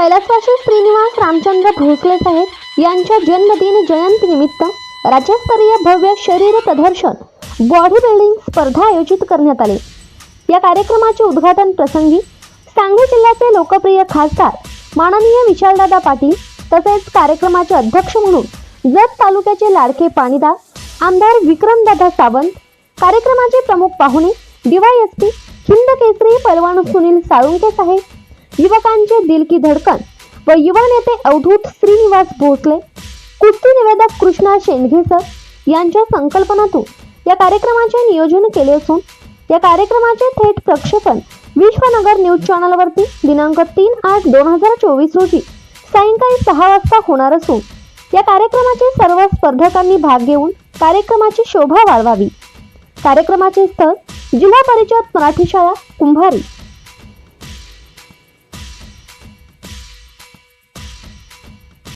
कैलासवासी श्रीनिवास रामचंद्र भोसले साहेब यांच्या जन्मदिन जयंतीनिमित्त राज्यस्तरीय भव्य शरीर प्रदर्शन बॉडी बिल्डिंग स्पर्धा आयोजित करण्यात आली. या कार्यक्रमाचे उद्घाटन प्रसंगी सांगली जिल्ह्याचे लोकप्रिय खासदार माननीय विशालदादा पाटील तसेच कार्यक्रमाचे अध्यक्ष म्हणून जत तालुक्याचे लाडके पाणीदार आमदार विक्रमदादा सावंत कार्यक्रमाचे प्रमुख पाहुणे डीवायएसपी हिंद केसरी पैलवान सुनील साळुंके साहेब युवकांचे दिल की धडकन व युवा नेते अवधूत श्रीनिवास भोसले कुस्ती निवेदक कृष्णा शेंडगेसर यांच्या संकल्पनातून या कार्यक्रमाचे नियोजन केले असून या कार्यक्रमाचे थेट प्रक्षेपण विश्वनगर न्यूज चॅनलवरती दिनांक तीन आठ दोन हजार चोवीस रोजी सायंकाळी सहा वाजता होणार असून या कार्यक्रमाचे सर्व स्पर्धकांनी भाग घेऊन कार्यक्रमाची शोभा वाढवावी. कार्यक्रमाचे स्थळ जिल्हा परिषद मराठी शाळा कुंभारी